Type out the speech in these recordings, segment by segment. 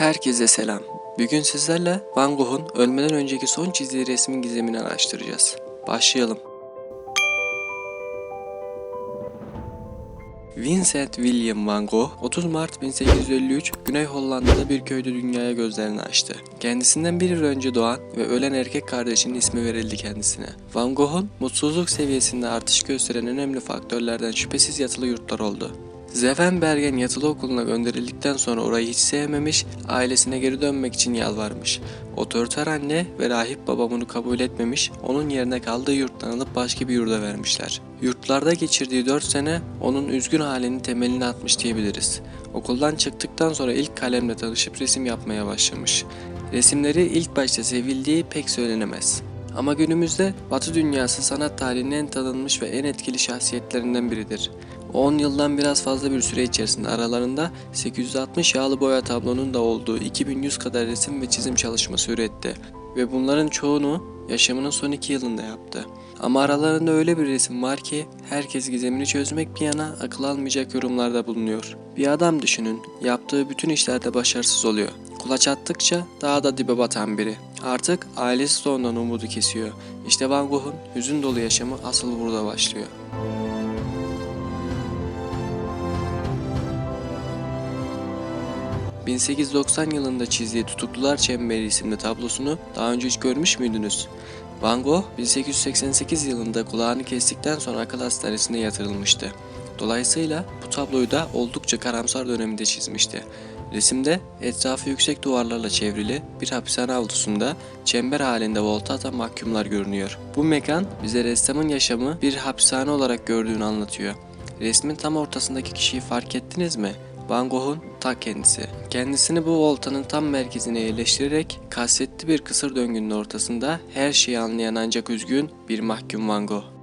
Herkese selam. Bugün sizlerle Van Gogh'un ölmeden önceki son çizdiği resmin gizemini araştıracağız. Başlayalım. Vincent William van Gogh 30 Mart 1853 Güney Hollanda'da bir köyde dünyaya gözlerini açtı. Kendisinden bir yıl önce doğan ve ölen erkek kardeşinin ismi verildi kendisine. Van Gogh'un mutsuzluk seviyesinde artış gösteren önemli faktörlerden şüphesiz yatılı yurtlar oldu. Zevenbergen yatılı okuluna gönderildikten sonra orayı hiç sevmemiş, ailesine geri dönmek için yalvarmış. Otoriter anne ve rahip baba bunu kabul etmemiş, onun yerine kaldığı yurttan alıp başka bir yurda vermişler. Yurtlarda geçirdiği 4 sene onun üzgün halinin temelini atmış diyebiliriz. Okuldan çıktıktan sonra ilk kalemle tanışıp resim yapmaya başlamış. Resimleri ilk başta sevildiği pek söylenemez. Ama günümüzde Batı dünyası sanat tarihinin en tanınmış ve en etkili şahsiyetlerinden biridir. 10 yıldan biraz fazla bir süre içerisinde aralarında 860 yağlı boya tablonun da olduğu 2100 kadar resim ve çizim çalışması üretti ve bunların çoğunu yaşamının son 2 yılında yaptı. Ama aralarında öyle bir resim var ki herkes gizemini çözmek bir yana akıl almayacak yorumlarda bulunuyor. Bir adam düşünün, yaptığı bütün işlerde başarısız oluyor. Kulaç attıkça daha da dibe batan biri. Artık ailesi de umudu kesiyor. İşte Van Gogh'un hüzün dolu yaşamı asıl burada başlıyor. ...1890 yılında çizdiği Tutuklular Çemberi isimli tablosunu daha önce hiç görmüş müydünüz? Van Gogh 1888 yılında kulağını kestikten sonra akıl hastanesine yatırılmıştı. Dolayısıyla bu tabloyu da oldukça karamsar döneminde çizmişti. Resimde etrafı yüksek duvarlarla çevrili bir hapishane avlusunda çember halinde volta atan mahkumlar görünüyor. Bu mekan bize ressamın yaşamı bir hapishane olarak gördüğünü anlatıyor. Resmin tam ortasındaki kişiyi fark ettiniz mi? Van Gogh'un ta kendisi. Kendisini bu voltanın tam merkezine yerleştirerek kasvetli bir kısır döngünün ortasında her şeyi anlayan ancak üzgün bir mahkum Van Gogh.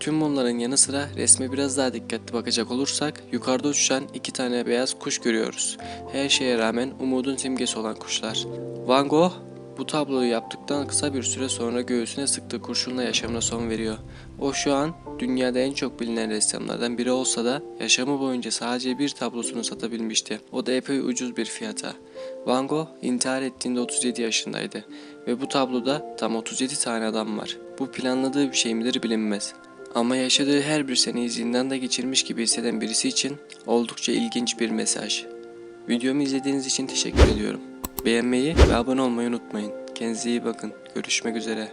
Tüm bunların yanı sıra resme biraz daha dikkatli bakacak olursak yukarıda uçuşan iki tane beyaz kuş görüyoruz. Her şeye rağmen umudun simgesi olan kuşlar. Van Gogh bu tabloyu yaptıktan kısa bir süre sonra göğsüne sıktığı kurşunla yaşamına son veriyor. O şu an dünyada en çok bilinen ressamlardan biri olsa da yaşamı boyunca sadece bir tablosunu satabilmişti. O da epey ucuz bir fiyata. Van Gogh intihar ettiğinde 37 yaşındaydı ve bu tabloda tam 37 tane adam var. Bu planladığı bir şey midir bilinmez. Ama yaşadığı her bir seneyi zindanda geçirmiş gibi hisseden birisi için oldukça ilginç bir mesaj. Videomu izlediğiniz için teşekkür ediyorum. Beğenmeyi ve abone olmayı unutmayın. Kendinize iyi bakın. Görüşmek üzere.